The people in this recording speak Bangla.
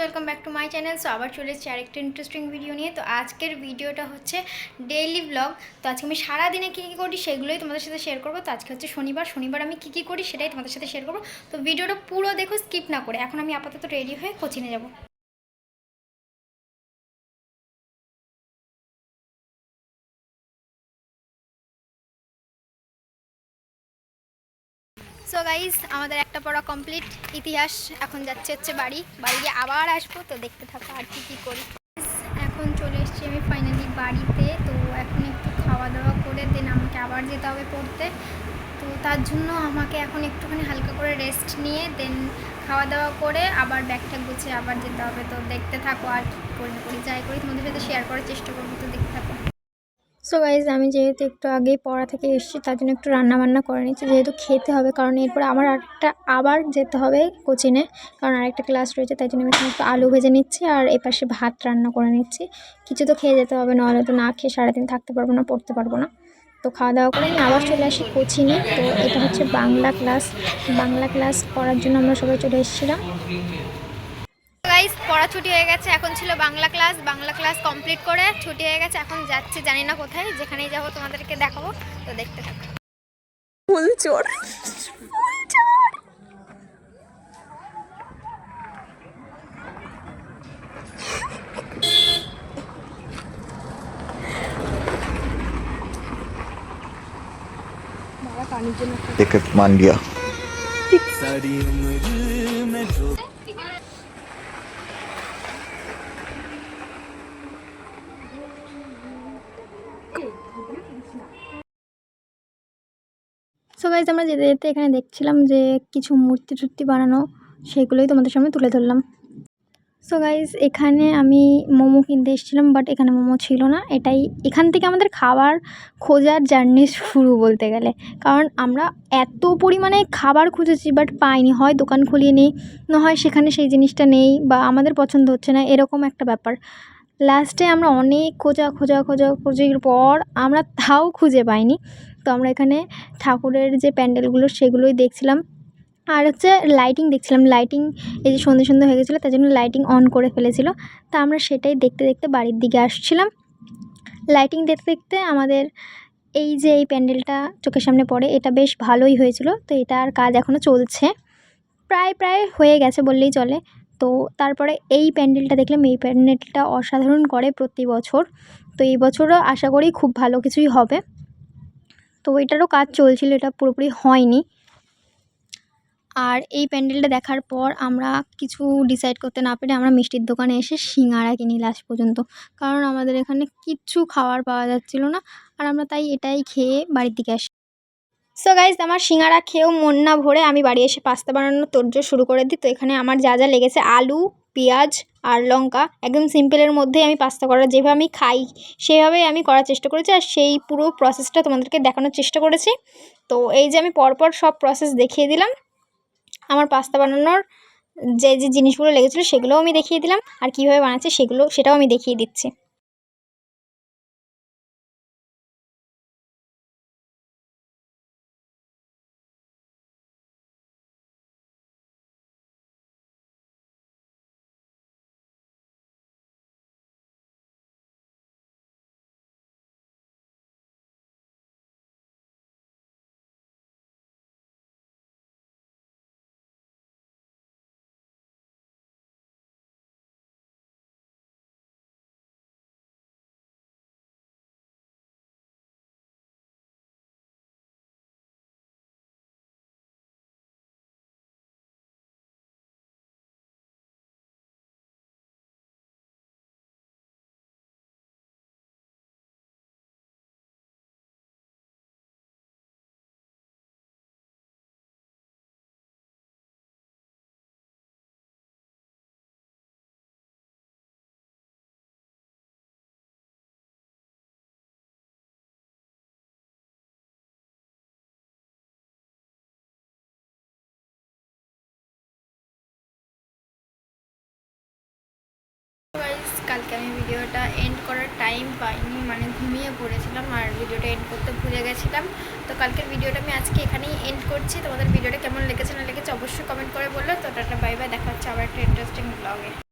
Welcome back to my channel so আবার চলে এসেছি আরেকটা ইন্টারেস্টিং ভিডিও নিয়ে। তো আজকের ভিডিওটা হচ্ছে ডেইলি ব্লগ তো আজকে আমি সারাদিনে কী কী করি সেগুলোই তোমাদের সাথে শেয়ার করব। তো আজকে হচ্ছে শনিবার। শনিবার আমি কী কী করি সেটাই তোমাদের সাথে শেয়ার করব। তো ভিডিওটা পুরো দেখো স্কিপ না করে। এখন আমি আপাতত রেডি হয়ে কোচিনে যাব। সো গাইজ আমাদের একটা পড়া কমপ্লিট ইতিহাস এখন যাচ্ছে হচ্ছে বাড়ি। বাড়ি গিয়ে আবার আসব, তো দেখতে থাকো আর কি কী করি। এখন চলে এসেছি আমি ফাইনালি বাড়িতে, তো এখন একটু খাওয়া দাওয়া করে দেন আমাকে আবার যেতে হবে পড়তে। তো তার জন্য আমাকে এখন একটুখানি হালকা করে রেস্ট নিয়ে দেন খাওয়া দাওয়া করে আবার ব্যাগটা গুছিয়ে আবার যেতে হবে। তো দেখতে থাকো আর কী করি করি, যাই করি, তোমাদের সাথে শেয়ার করার চেষ্টা করব, তো দেখতে থাকো। সো গাইজ আমি যেহেতু একটু আগেই পড়া থেকে এসেছি, তার জন্য একটু রান্নাবান্না করে নিচ্ছি। যেহেতু খেতে হবে, কারণ এরপরে আমার একটা আবার যেতে হবে কোচিনে, কারণ আরেকটা ক্লাস রয়েছে, তাই জন্য আমি এখানে একটু আলু ভেজে নিচ্ছি আর এপাশে ভাত রান্না করে নিচ্ছি। কিছু তো খেয়ে যেতে হবে নাহলে তো না খেয়ে সারাদিন থাকতে পারব না, পড়তে পারব না। তো খাওয়া দাওয়া করে আমি আবার চলে আসি কোচিনে। তো এটা হচ্ছে বাংলা ক্লাস। বাংলা ক্লাস করার জন্য আমরা সবাই চলে এসেছিলাম। গাইস পড়া ছুটি হয়ে গেছে এখন ছিল Bangla class Bangla class complete করে ছুটি হয়ে গেছে এখন যাচ্ছি জানি না কোথায় যেখানেই যাবো তোমাদেরকে দেখাবো তো দেখতে থাকো ফুল চোর एक मान लिया সো গাইজ আমরা যেতে যেতে এখানে দেখছিলাম যে কিছু মূর্তি টুর্তি বানানো, সেগুলোই তোমাদের সামনে তুলে ধরলাম। সো গাইজ এখানে আমি মোমো কিনতে এসেছিলাম বাট এখানে মোমো ছিল না। এটাই এখান থেকে আমাদের খাবার খোঁজার জার্নি শুরু বলতে গেলে। কারণ আমরা এত পরিমাণে খাবার খুঁজেছি বাট পাইনি। হয় দোকান খুলিয়ে নেই, না হয় সেখানে সেই জিনিসটা নেই, বা আমাদের পছন্দ হচ্ছে না, এরকম একটা ব্যাপার। লাস্টে আমরা অনেক খোঁজা খোঁজা খোঁজা খোঁজির পর আমরা তাও খুঁজে পাইনি। তো আমরা এখানে ঠাকুরের যে প্যান্ডেলগুলো সেগুলোই দেখছিলাম। আর হচ্ছে লাইটিং দেখছিলাম। লাইটিং এই যে সন্ধে সন্ধে হয়ে গেছিল, তার জন্য লাইটিং অন করে ফেলেছিল। তা আমরা সেটাই দেখতে দেখতে বাড়ির দিকে আসছিলাম। লাইটিং দেখতে দেখতে আমাদের এই যে এই প্যান্ডেলটা চোখের সামনে পড়ে, এটা বেশ ভালোই হয়েছিল। তো এটার কাজ এখনও চলছে। প্রায় প্রায় হয়ে গেছে বললেই চলে। তো তারপরে এই প্যান্ডেলটা দেখলাম, এই প্যান্ডেলটা অসাধারণ করে প্রতি বছর। তো এই বছরও আশা করি খুব ভালো কিছুই হবে। তো এটারও কাজ চলছিল, এটা পুরোপুরি হয়নি। আর এই প্যান্ডেলটা দেখার পর আমরা কিছু ডিসাইড করতে না পেরে আমরা মিষ্টির দোকানে এসে সিঙ্গারা কিনি লাস্ট পর্যন্ত। কারণ আমাদের এখানে কিচ্ছু খাবার পাওয়া যাচ্ছিল না, আর আমরা তাই এটাই খেয়ে বাড়ির দিকে আসি। সো গাইজ আমার সিঙ্গারা খেয়েও মন না ভরে আমি বাড়ি এসে পাস্তা বানানোর তোড়জোড় শুরু করে দিই। তো এখানে আমার যা যা লেগেছে, আলু, পেঁয়াজ আর লঙ্কা, একদম সিম্পলের মধ্যেই আমি পাস্তা করার যেভাবে আমি খাই, সেভাবেই আমি করার চেষ্টা করেছি আর সেই পুরো প্রসেসটা তোমাদেরকে দেখানোর চেষ্টা করেছি। তো এই যে আমি পরপর সব প্রসেস দেখিয়ে দিলাম। আমার পাস্তা বানানোর যে যে জিনিসগুলো লেগেছিলো সেগুলোও আমি দেখিয়ে দিলাম। আর কীভাবে বানাচ্ছে সেগুলো, সেটাও আমি দেখিয়ে দিচ্ছি। কালকে আমি ভিডিওটা এন্ড করার টাইম পাইনি মানে ঘুমিয়ে পড়েছিলাম আর ভিডিওটা এন্ড করতে ভুলে গেছিলাম। তো কালকের ভিডিওটা আমি আজকে এখানেই এন্ড করছি। তোমাদের ভিডিওটা কেমন লেগেছে না লেগেছে অবশ্যই কমেন্ট করে বলল তো টাটা বাই বাই দেখা হচ্ছে আবার একটা ইন্টারেস্টিং ব্লগে